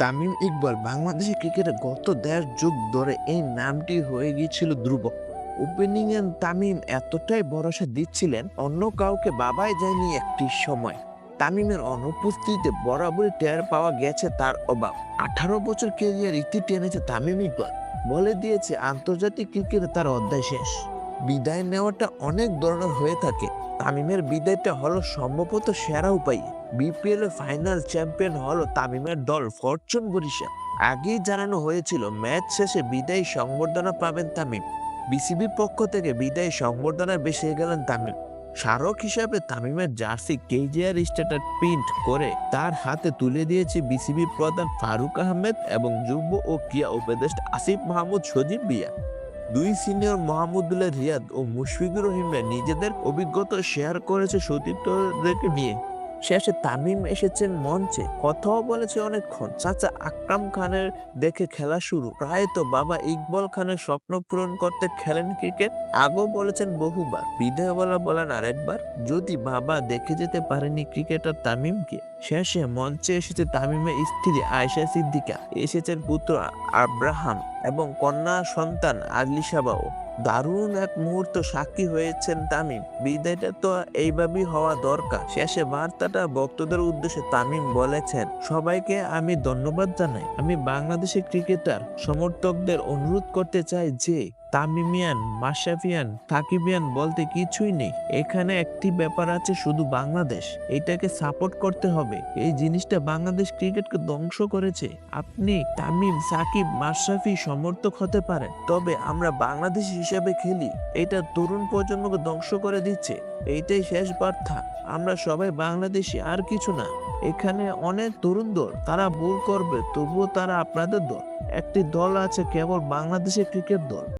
তামিম ইকবাল বাংলাদেশি ক্রিকেটে গত দেড় যুগ ধরে এই নামটি হয়ে গিয়েছিল ধ্রুব। ওপেনিং এ তামিম এতটাই ভরসা দিচ্ছিলেন, অন্য কাউকে বাবাই যায়নি একটি সময়। তামিমের অনুপস্থিতিতে বরাবরই টের পাওয়া গেছে তার অভাব। আঠারো বছর কেরিয়ার ইতি টেনেছে তামিম ইকবাল। বলে দিয়েছে, আন্তর্জাতিক ক্রিকেটে তার অধ্যায় শেষ। বিদায় নেওয়াটা অনেক ধরনের হয়ে থাকে। তামিমের বিদায়টা হলো সম্ভবত সেরা উপায়। বিপিএল এর ফাইনাল চ্যাম্পিয়ন হলো তামিমের দল ফরচুন বরিশাল। আগেই জানানো হয়েছিল, ম্যাচ শেষে বিদায়ী সংবর্ধনা পাবেন তামিম। বিসিবির পক্ষ থেকে বিদায়ী সংবর্ধনায় বেসে গেলেন তামিম। স্মারক হিসাবে তামিমের জার্সি কেজিআর স্ট্যাটার প্রিন্ট করে তার হাতে তুলে দিয়েছে বিসিবি প্রধান ফারুক আহমেদ এবং যুব ও ক্রিয়া উপদেষ্টা আসিফ মাহমুদ সজীব বিয়া দুই সিনিয়র মাহমুদুল্লাহ রিয়াদ ও মুশফিকুর রহিমরা নিজেদের অভিজ্ঞতা শেয়ার করেছে সতীর্থদেরকে নিয়ে। শেষে তামিম এসেছেন মঞ্চে। কথাও বলেছে অনেকক্ষণ। চাচা আকরাম খানের দেখে খেলা শুরু। প্রায় তো বাবা ইকবল খানের স্বপ্ন পূরণ করতে খেলেন ক্রিকেট। আগেও বলেছেন বহুবার। বিদায় বলা বলেন আরেকবার, যদি বাবা দেখে যেতে পারেনি ক্রিকেটার তামিমকে, শেষে মঞ্চে এসেছে তামিমের স্ত্রী আয়েশা সিদ্দিকা। এসেছেন পুত্র আব্রাহাম এবং কন্যা সন্তান আলিশাবাও দারুণ এক মুহূর্ত সাক্ষী হয়েছেন তামিম। বিদায়টা তো এইভাবেই হওয়া দরকার। শেষে বার্তাটা ভক্তদের উদ্দেশ্যে তামিম বলেছেন, সবাইকে আমি ধন্যবাদ জানাই। আমি বাংলাদেশের ক্রিকেটার, সমর্থকদের অনুরোধ করতে চাই যে তামিমিয়ান মাশরাফিয়ান সাকিবিয়ান বলতে কিছুই নেই। এখানে একটি ব্যাপার আছে, শুধু বাংলাদেশ। এটাকে সাপোর্ট করতে হবে। এই জিনিসটা বাংলাদেশ ক্রিকেটকে ধ্বংস করেছে। আপনি তামিম, সাকিব, মাশরাফি সমর্থক হতে পারেন। তবে আমরা বাংলাদেশ হিসেবে খেলি। এটা তরুণ প্রজন্মকে ধ্বংস করে দিচ্ছে। এইটাই শেষ বার্তা। আমরা সবাই বাংলাদেশি, আর কিছু না। এখানে অনেক তরুণ দল, তারা ভুল করবে, তবুও তারা আপনাদের দল। একটি দল আছে কেবল বাংলাদেশের ক্রিকেট দল।